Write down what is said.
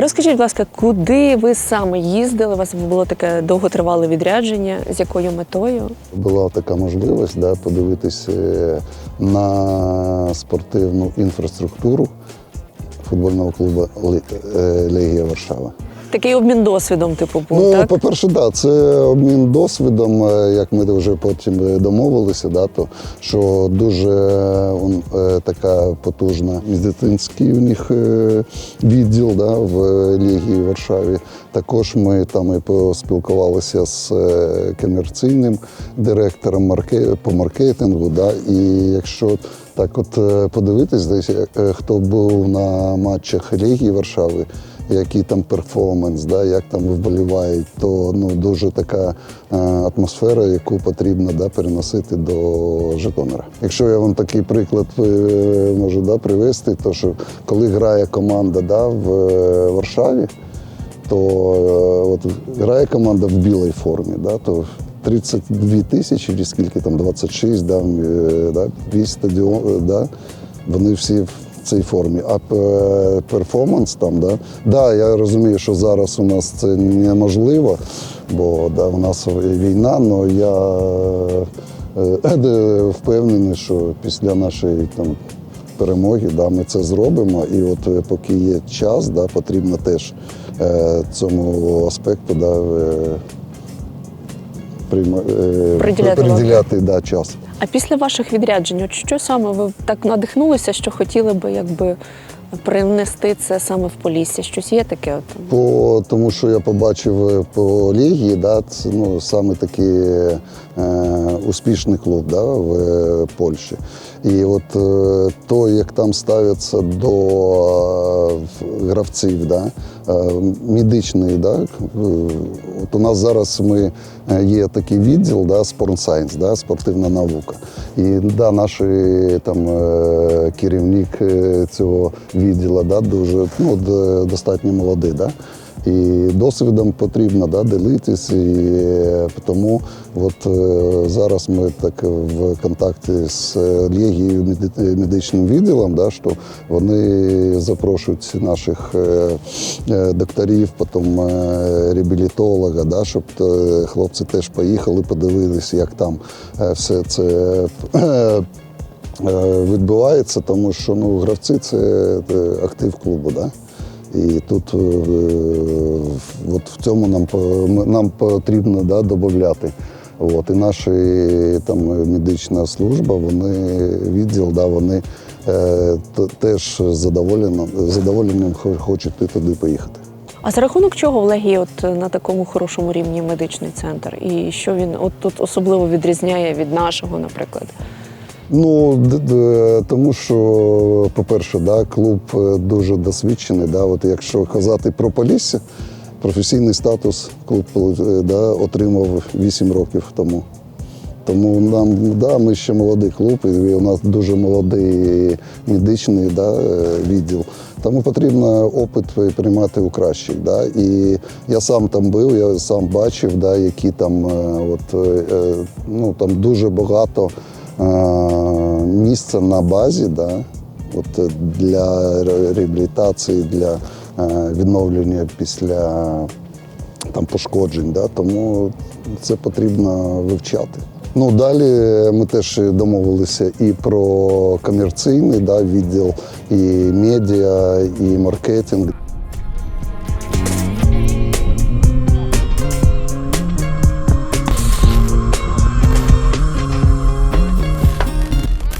Розкажіть, будь ласка, куди ви саме їздили? У вас було таке довготривале відрядження, з якою метою? Була така можливість да, подивитися на спортивну інфраструктуру футбольного клубу е, Легія Варшава. Такий обмін досвідом, типу, був, Ну, так? по-перше, да, це обмін досвідом, е, як ми вже потім домовилися, да, то, що дуже е, он, е, така потужна медицинський у них е, відділ да, в Лігії Варшаві. Також ми там і поспілкувалися з е, комерційним директором марке- по маркетингу. Да, і якщо так от е, подивитись, десь, е, хто був на матчах Лігії Варшави, який там перформанс, да, як там вболівають, то ну, дуже така е, атмосфера, яку потрібно да, переносити до Житомира. Якщо я вам такий приклад е, можу да, привести, то що коли грає команда да, в е, Варшаві, то от грає команда в білій формі, да, то 32 тисячі, чи скільки там, 26, да, да, стадіон, да, вони всі в цій формі. А е, перформанс там, да, да, я розумію, що зараз у нас це неможливо, бо да, у нас війна, але я е, е, впевнений, що після нашої там перемоги. Да, ми це зробимо. І от поки є час, да, потрібно теж цьому аспекту да, прийма, е, Приділяти приділяти да, час. А після ваших відряджень, от що саме ви так надихнулися, що хотіли би якби принести це саме в Полісся? Щось є таке? От? По, тому що я побачив е, по лігії, да, це ну, саме такий е, успішний клуб да, в е, Польщі. І от е, то, як там ставляться до е, гравців, да, е, медичний, да, е, от у нас зараз ми, е, є такий відділ да, Science, да, спортивна наука. І да, наш е, там, е, керівник е, цього відділу да, дуже ну, достатньо молодий. Да? І досвідом потрібно да, делитись. І е, тому от, е, зараз ми так в контакті з е, Легією медичним відділом, да, що вони запрошують наших докторів, потім реабілітолога, да, щоб хлопці теж поїхали, подивилися, як там все це. Відбувається, тому що ну, гравці це актив клубу. Да? І тут е, от в цьому нам, нам потрібно да, додати. От, і наша там, медична служба, вони відділ, да, вони е, теж задоволені, задоволенням хочуть туди поїхати. А за рахунок чого в Легії от на такому хорошому рівні медичний центр? І що він от тут особливо відрізняє від нашого, наприклад? Ну, тому що, по-перше, да, клуб е, дуже досвідчений. Да, от якщо казати про Полісся, професійний статус клуб е, да, отримав 8 років тому. Тому нам, да, ми ще молодий клуб, і у нас дуже молодий медичний да, е, відділ. Тому потрібно опит приймати у кращих. Да. І я сам там був, я сам бачив, да, які там, от, ну, там дуже багато е, місця на базі да, от, е, для реабілітації, для е, відновлення після там пошкоджень, да? тому це потрібно вивчати. Ну далі ми теж домовилися і про комерційний да, відділ, і медіа, і маркетинг.